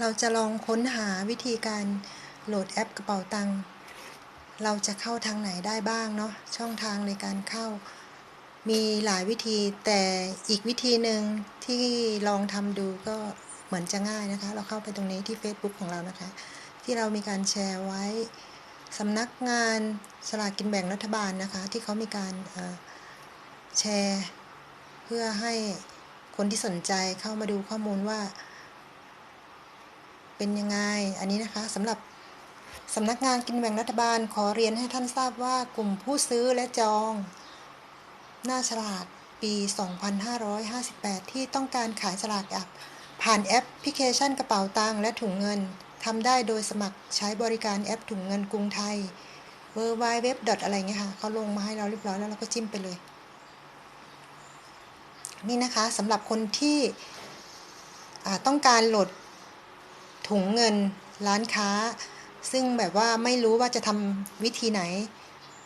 เราจะลองค้นหาวิธีการโหลดแอปกระเป๋าตังค์เราจะเข้าทางไหนได้บ้างเนาะช่องทางในการเข้า มีหลายวิธีแต่อีกวิธีหนึ่งที่ลองทำดูก็เหมือนจะง่ายนะคะ เราเข้าไปตรงนี้ที่ Facebook ของเรานะคะ ที่เรามีการแชร์ไว้สำนักงานสลากกินแบ่งรัฐบาลนะคะ ที่เขามีการแชร์ เพื่อให้คนที่สนใจเข้ามาดูข้อมูลว่า เป็นยังไง อันนี้นะคะสำหรับสำนักงานกินแบ่งรัฐบาลขอเรียนให้ท่านทราบว่ากลุ่มผู้ซื้อและจอง หน้าฉลากปี 2558 ที่ต้องการขายฉลากแอปผ่านแอปพลิเคชันกระเป๋าตังค์และถุงเงินทำได้โดยสมัครใช้บริการแอปถุงเงินกรุงไทย w w w อะไรเงี้ยค่ะเขาลงมาให้เราเรียบร้อยแล้วเราก็จิ้มไปเลย นี่นะคะสำหรับคนที่ต้องการโหลด ถุงเงินร้านค้า ซึ่งแบบว่าไม่รู้ว่าจะทำวิธีไหน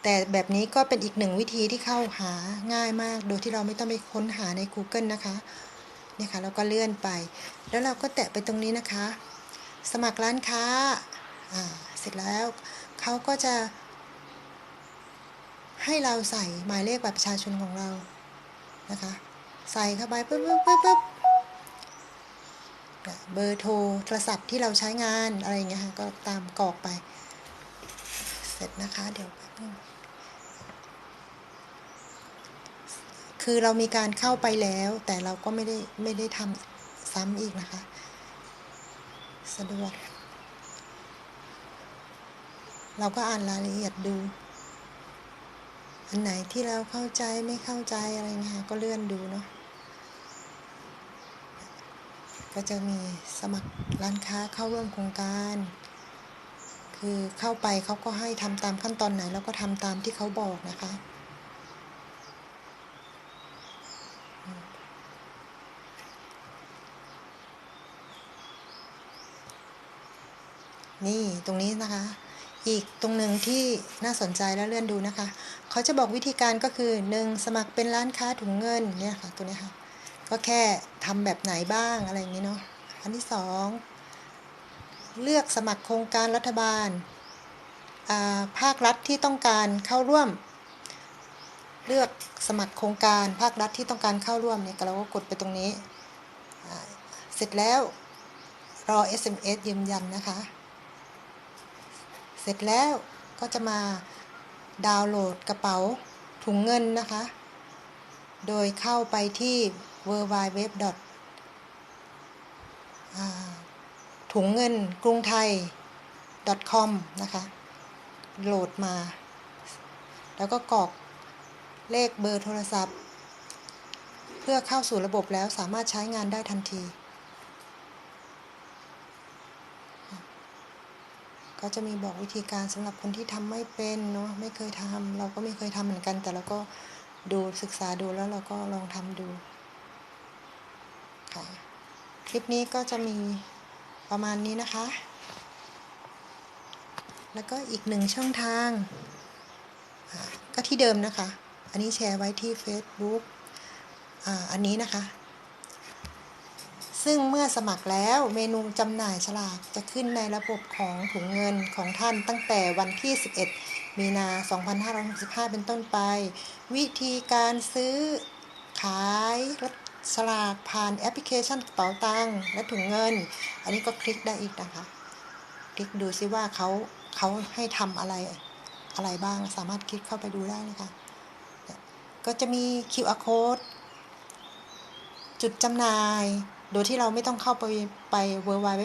แต่แบบนี้ก็เป็นอีกหนึ่งวิธีที่เข้าหาง่ายมาก โดยที่เราไม่ต้องไปค้นหาใน Google นะคะนี่ค่ะแล้วก็เลื่อนไป แล้วเราก็แตะไปตรงนี้นะคะ สมัครร้านค้าเสร็จแล้วเขาก็จะ ให้เราใส่หมายเลขบัตรประชาชนของเรานะคะ ใส่เข้าไปปุ๊บปุ๊บปุ๊บปุ๊บ เบอร์โทรโทรศัพท์ที่เราใช้งานอะไรเงี้ยค่ะก็ตามกรอกไป เสร็จนะคะเดี๋ยวคือเรามีการเข้าไปแล้ว แต่เราก็ไม่ได้ไม่ได้ทำซ้ำอีกนะคะ สะดวก เราก็อ่านรายละเอียดดูอันไหนที่เราเข้าใจไม่เข้าใจอะไรเงี้ยก็เลื่อนดูเนาะ ก็จะมีสมัครร้านค้าเข้าร่วมโครงการ คือเข้าไปเขาก็ให้ทำตามขั้นตอนไหน แล้วก็ทำตามที่เขาบอกนะคะ นี่ตรงนี้นะคะ อีกตรงหนึ่งที่น่าสนใจแล้วเลื่อนดูนะคะ เขาจะบอกวิธีการก็คือหนึ่งสมัครเป็นร้านค้าถุงเงินเนี่ยค่ะตัวนี้ค่ะ ก็แค่ทำแบบไหนบ้างอะไรอย่างนี้เนาะอันที่สองเลือกสมัครโครงการรัฐบาล ภาครัฐที่ต้องการเข้าร่วม เลือกสมัครโครงการภาครัฐที่ต้องการเข้าร่วมเนี่ยเราก็กดไปตรงนี้ เสร็จแล้วรอ SMS ยืนยันนะคะ เสร็จแล้วก็จะมาดาวน์โหลดกระเป๋าถุงเงินนะคะ โดยเข้าไปที่ w w w ถุงเงินกรุงไทย .com นะคะ โหลดมา แล้วก็กรอกเลขเบอร์โทรศัพท์ เพื่อเข้าสู่ระบบแล้วสามารถใช้งานได้ทันที ก็จะมีบอกวิธีการสำหรับคนที่ทำไม่เป็นเนาะไม่เคยทำเราก็ไม่เคยทำเหมือนกันแต่เราก็ ดูศึกษาดูแล้วเราก็ลองทำดูค่ะคลิปนี้ก็จะมีประมาณนี้นะคะ แล้วก็อีกหนึ่งช่องทาง ก็ที่เดิมนะคะ อันนี้แชร์ไว้ที่ Facebook อ่าอันนี้นะคะ ซึ่งเมื่อสมัครแล้วเมนูจำหน่ายฉลากจะขึ้นในระบบของถุงเงินของท่านตั้งแต่วันที่ 11 มีนา 2565 เป็นต้นไป วิธีการซื้อขายสลากผ่านแอปพลิเคชันกระเป๋าตังค์และถุงเงิน อันนี้ก็คลิกได้อีกนะคะ คลิกดูซิว่าเขาเขาให้ทำอะไรอะไรบ้างสามารถคลิกเข้าไปดูได้นะคะ ก็จะมี QR code จุดจำหน่าย โดยที่เราไม่ต้องเข้าไปไป w w w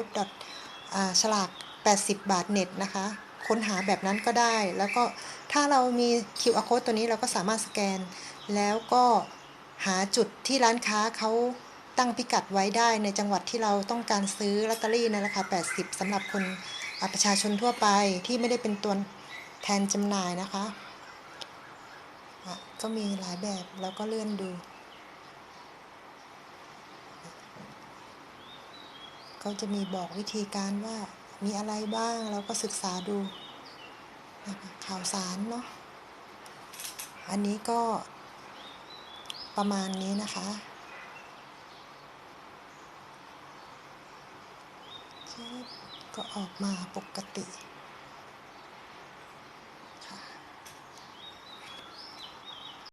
ฉลาก 80 บาทเน็ตนะคะ ค้นหาแบบนั้นก็ได้ แล้วก็ถ้าเรามี QR code ตัวนี้เราก็สามารถสแกน แล้วก็หาจุดที่ร้านค้าเขาตั้งพิกัดไว้ได้ในจังหวัดที่เราต้องการซื้อลอตเตอรี่ในราคา 80สำหรับคนประชาชนทั่วไปที่ไม่ได้เป็นตัวแทนจำหน่ายนะคะ ก็มีหลายแบบแล้วก็เลื่อนดู ก็จะมีบอกวิธีการว่า มีอะไรบ้างเราก็ศึกษาดูข่าวสารเนาะอันนี้ก็ประมาณนี้นะคะ ก็ออกมาปกติ